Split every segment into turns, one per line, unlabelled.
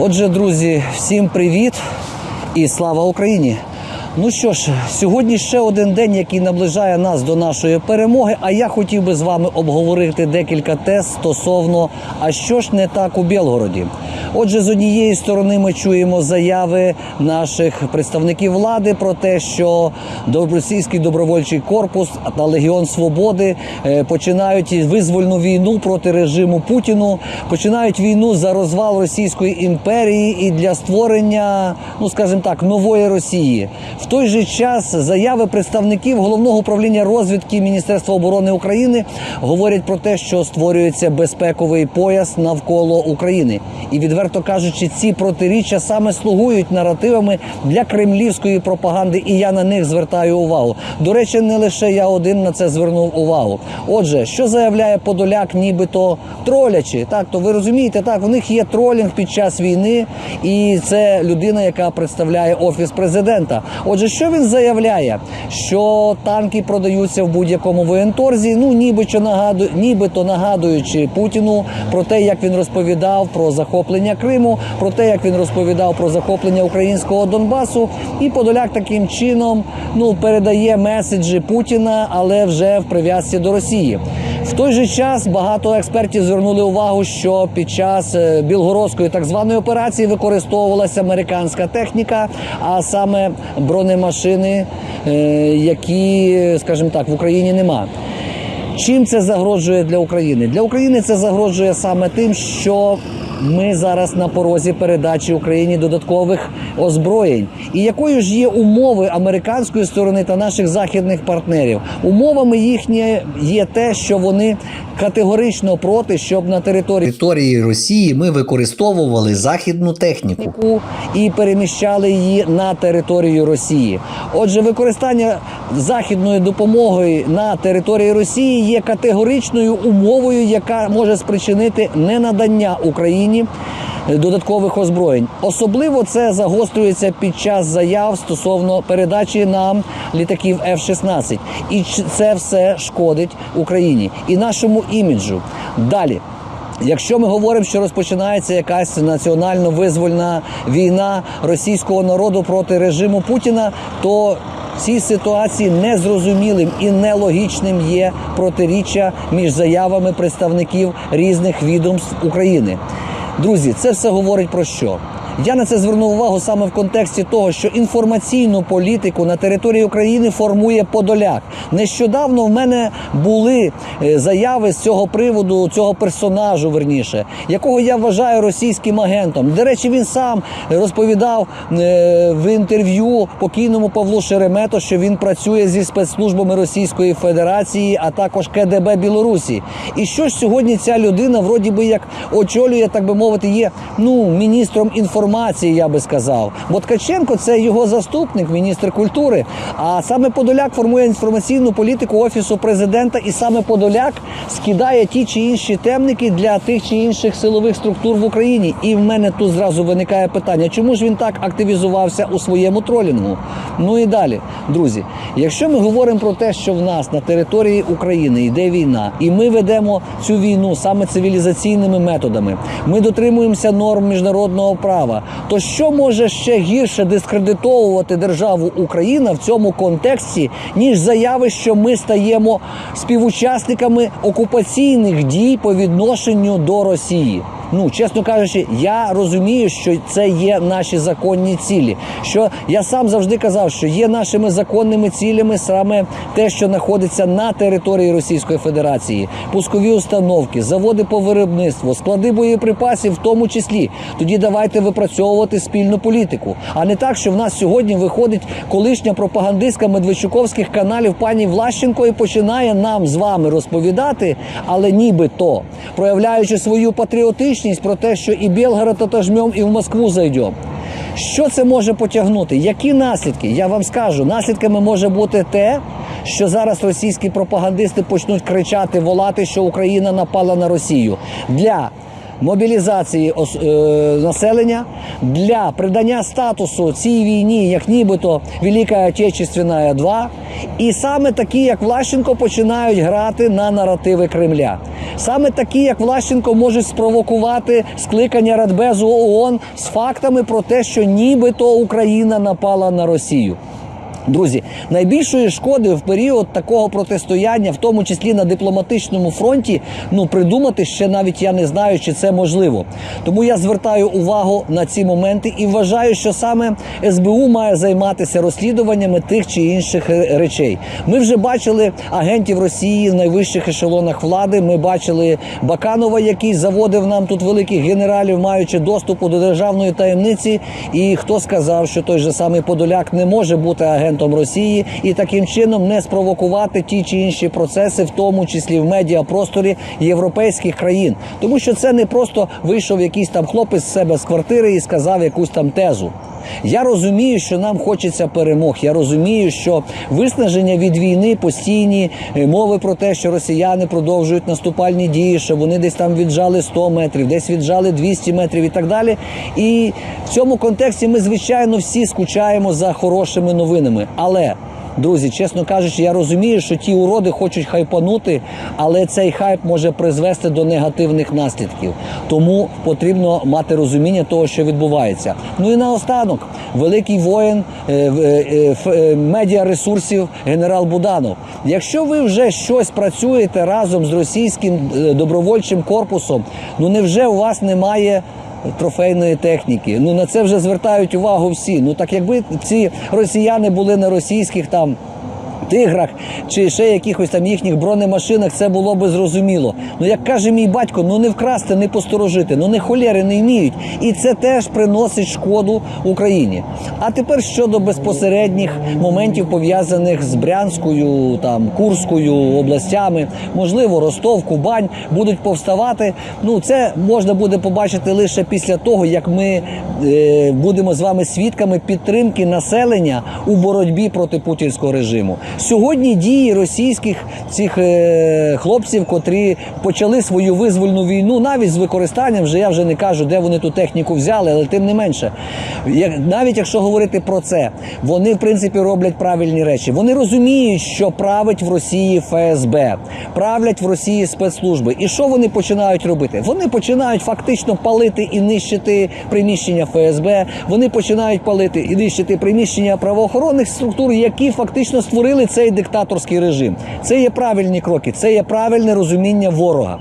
Отже, друзі, всім привіт і слава Україні! Ну що ж, сьогодні ще один день, який наближає нас до нашої перемоги. А я хотів би з вами обговорити декілька тез стосовно, а що ж не так у Білгороді. Отже, з однієї сторони ми чуємо заяви наших представників влади про те, що російський добровольчий корпус та Легіон Свободи е, починають визвольну війну проти режиму Путіну, починають війну за розвал Російської імперії і для створення, ну скажімо так, нової Росії. В той же час заяви представників головного управління розвідки Міністерства оборони України говорять про те, що створюється безпековий пояс навколо України, і відверто кажучи, ці протиріччя саме слугують наративами для кремлівської пропаганди, і я на них звертаю увагу. До речі, не лише я один на це звернув увагу. Отже, що заявляє Подоляк, нібито тролячи, так то ви розумієте, так у них є тролінг під час війни, і це людина, яка представляє офіс президента. Отже, що він заявляє? Що танки продаються в будь-якому воєнторзі, ну нібито нагадую, нібито нагадуючи Путіну про те, як він розповідав про захоплення Криму, про те, як він розповідав про захоплення українського Донбасу, і Подоляк таким чином ну передає меседжі Путіна, але вже в прив'язці до Росії. В той же час багато експертів звернули увагу, що під час е, білгородської так званої операції використовувалася американська техніка, а саме бронемашини, е, які, скажімо так, в Україні нема. Чим це загрожує для України? Для України це загрожує саме тим, що ми зараз на порозі передачі Україні додаткових озброєнь. І якою ж є умови американської сторони та наших західних партнерів? Умовами їхні є те, що вони категорично проти, щоб на території території Росії ми використовували західну техніку і переміщали її на територію Росії. Отже, використання західної допомоги на території Росії є категоричною умовою, яка може спричинити ненадання Україні додаткових озброєнь. Особливо це загострюється під час заяв стосовно передачі нам літаків F-16. І це все шкодить Україні і нашому іміджу. Далі. Якщо ми говоримо, що розпочинається якась національно визвольна війна російського народу проти режиму Путіна, то в цій ситуації незрозумілим і нелогічним є протиріччя між заявами представників різних відомств України. Друзі, це все говорить про що? Я на це звернув увагу саме в контексті того, що інформаційну політику на території України формує Подоляк. Нещодавно в мене були е, заяви з цього приводу, цього персонажу, верніше, якого я вважаю російським агентом. До речі, він сам розповідав е, в інтерв'ю покійному Павлу Шеремето, що він працює зі спецслужбами Російської Федерації, а також КДБ Білорусі. І що ж сьогодні ця людина, вроді би як очолює, так би мовити, є ну міністром інформації, я би сказав. Бо Ткаченко це його заступник, міністр культури. А саме Подоляк формує інформаційну політику офісу президента, і саме Подоляк скидає ті чи інші темники для тих чи інших силових структур в Україні. І в мене тут зразу виникає питання, чому ж він так активізувався у своєму тролінгу? Ну і далі, друзі, якщо ми говоримо про те, що в нас на території України йде війна, і ми ведемо цю війну саме цивілізаційними методами, ми дотримуємося норм міжнародного права, то що може ще гірше дискредитовувати державу Україна в цьому контексті, ніж заяви, що ми стаємо співучасниками окупаційних дій по відношенню до Росії? Ну, чесно кажучи, я розумію, що це є наші законні цілі. Що я сам завжди казав, що є нашими законними цілями саме те, що знаходиться на території Російської Федерації, пускові установки, заводи по виробництву, склади боєприпасів, в тому числі. Тоді давайте випрацьовувати спільну політику, а не так, що в нас сьогодні виходить колишня пропагандистка медведчуковських каналів пані Влащенко і починає нам з вами розповідати, але нібито проявляючи свою патріотичність про те, що і Білгород отожмем, і в Москву зайдемо. Що це може потягнути? Які наслідки? Я вам скажу, наслідками може бути те, що зараз російські пропагандисти почнуть кричати, волати, що Україна напала на Росію. Для мобілізації ос- е, населення, для придання статусу цій війні, як нібито Велика Отечественна 2. І саме такі, як Влащенко, починають грати на наративи Кремля. Саме такі, як Влащенко, можуть спровокувати скликання Радбезу ООН з фактами про те, що нібито Україна напала на Росію. Друзі, найбільшої шкоди в період такого протистояння, в тому числі на дипломатичному фронті, ну придумати ще навіть я не знаю, чи це можливо. Тому я звертаю увагу на ці моменти і вважаю, що саме СБУ має займатися розслідуваннями тих чи інших е, речей. Ми вже бачили агентів Росії в найвищих ешелонах влади. Ми бачили Баканова, який заводив нам тут великих генералів, маючи доступу до державної таємниці. І хто сказав, що той же самий Подоляк не може бути агентом Росії і таким чином не спровокувати ті чи інші процеси, в тому числі в медіапросторі європейських країн, тому що це не просто вийшов якийсь там хлопець з себе з квартири і сказав якусь там тезу. Я розумію, що нам хочеться перемог. Я розумію, що виснаження від війни, постійні е, мови про те, що росіяни продовжують наступальні дії, що вони десь там віджали 100 метрів, десь віджали 200 метрів і так далі. І в цьому контексті ми, звичайно, всі скучаємо за хорошими новинами. Але Друзі, чесно кажучи, я розумію, що ті уроди хочуть хайпанути, але цей хайп може призвести до негативних наслідків. Тому потрібно мати розуміння того, що відбувається. Ну і наостанок, великий воїн е, е, е, е, медіаресурсів генерал Буданов. Якщо ви вже щось працюєте разом з російським добровольчим корпусом, ну невже у вас немає трофейної техніки. Ну на це вже звертають увагу всі. Ну так якби ці росіяни були на російських там. Тиграх чи ще якихось там їхніх бронемашинах це було би зрозуміло. Ну як каже мій батько, ну не вкрасти, не посторожити, ну не холєри не вміють. І це теж приносить шкоду Україні. А тепер щодо безпосередніх моментів пов'язаних з Брянською, там Курською областями, можливо, Ростов, Кубань будуть повставати. Ну це можна буде побачити лише після того, як ми е, будемо з вами свідками підтримки населення у боротьбі проти путінського режиму. Сьогодні дії російських цих е, хлопців, котрі почали свою визвольну війну, навіть з використанням, вже я вже не кажу, де вони ту техніку взяли, але тим не менше, як, навіть якщо говорити про це, вони в принципі роблять правильні речі. Вони розуміють, що править в Росії ФСБ, правлять в Росії спецслужби. І що вони починають робити? Вони починають фактично палити і нищити приміщення ФСБ. Вони починають палити і нищити приміщення правоохоронних структур, які фактично створили цей диктаторський режим. Це є правильні кроки, це є правильне розуміння ворога.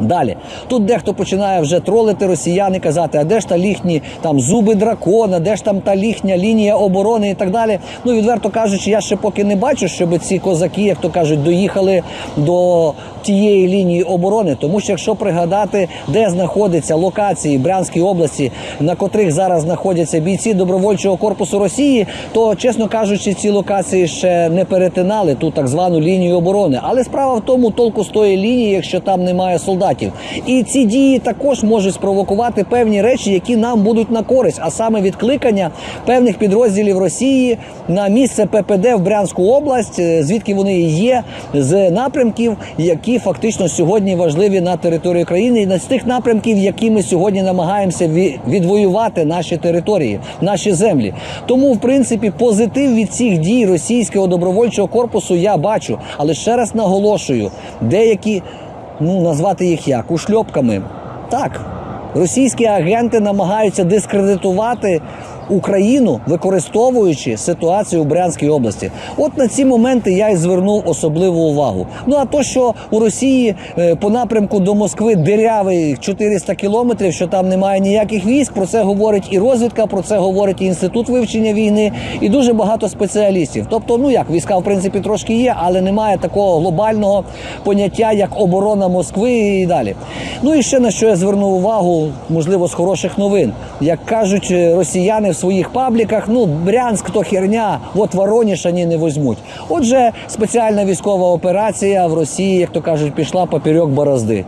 Далі тут дехто починає вже тролити росіян і казати, а де ж та їхні там зуби дракона, де ж там та їхня лінія оборони і так далі. Ну відверто кажучи, я ще поки не бачу, щоб ці козаки, як то кажуть, доїхали до тієї лінії оборони. Тому що якщо пригадати, де знаходяться локації Брянської області, на котрих зараз знаходяться бійці добровольчого корпусу Росії, то чесно кажучи, ці локації ще не перетинали ту так звану лінію оборони. Але справа в тому, толку з тої лінії, якщо там немає солдатів. І ці дії також можуть спровокувати певні речі, які нам будуть на користь, а саме відкликання певних підрозділів Росії на місце ППД в Брянську область, е, звідки вони є, з напрямків, які фактично сьогодні важливі на території країни, і з тих напрямків, які ми сьогодні намагаємося відвоювати наші території, наші землі. Тому, в принципі, позитив від цих дій російського добровольчого корпусу я бачу, але ще раз наголошую, деякі ну назвати їх як ушльопками. Так, російські агенти намагаються дискредитувати Україну, використовуючи ситуацію у Брянській області. От на ці моменти я і звернув особливу увагу. Ну а то, що у Росії е, по напрямку до Москви дирявий 400 кілометрів, що там немає ніяких військ, про це говорить і розвідка, про це говорить і інститут вивчення війни, і дуже багато спеціалістів. Тобто, ну як війська в принципі трошки є, але немає такого глобального поняття, як оборона Москви і далі. Ну і ще на що я звернув увагу, можливо, з хороших новин. Як кажуть е, росіяни в своїх пабліках, ну Брянськ то херня, от Вороніж вони не возьмуть. Отже, спеціальна військова операція в Росії, як то кажуть, пішла поперек борозди.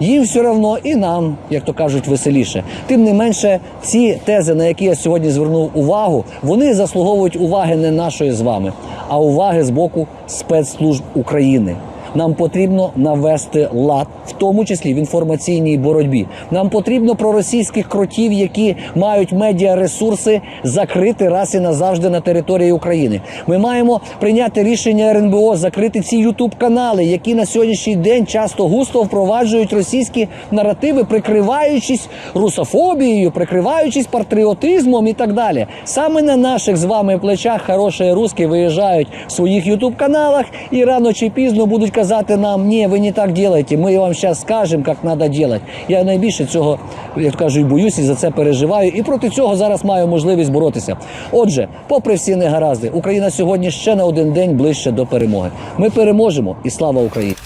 Їм все одно і нам, як то кажуть, веселіше. Тим не менше, ці тези, на які я сьогодні звернув увагу, вони заслуговують уваги не нашої з вами, а уваги з боку спецслужб України. Нам потрібно навести лад, в тому числі в інформаційній боротьбі. Нам потрібно проросійських кротів, які мають медіаресурси, закрити раз і назавжди на території України. Ми маємо прийняти рішення РНБО, закрити ці ютуб канали, які на сьогоднішній день часто густо впроваджують російські наративи, прикриваючись русофобією, прикриваючись патріотизмом і так далі. Саме на наших з вами плечах хороші русські виїжджають в своїх ютуб каналах і рано чи пізно будуть казати нам: ні, ви не так робите, ми вам зараз скажемо, як треба робити. Я найбільше цього, як кажу, і боюсь, і за це переживаю. І проти цього зараз маю можливість боротися. Отже, попри всі негаразди, Україна сьогодні ще на один день ближче до перемоги. Ми переможемо і слава Україні!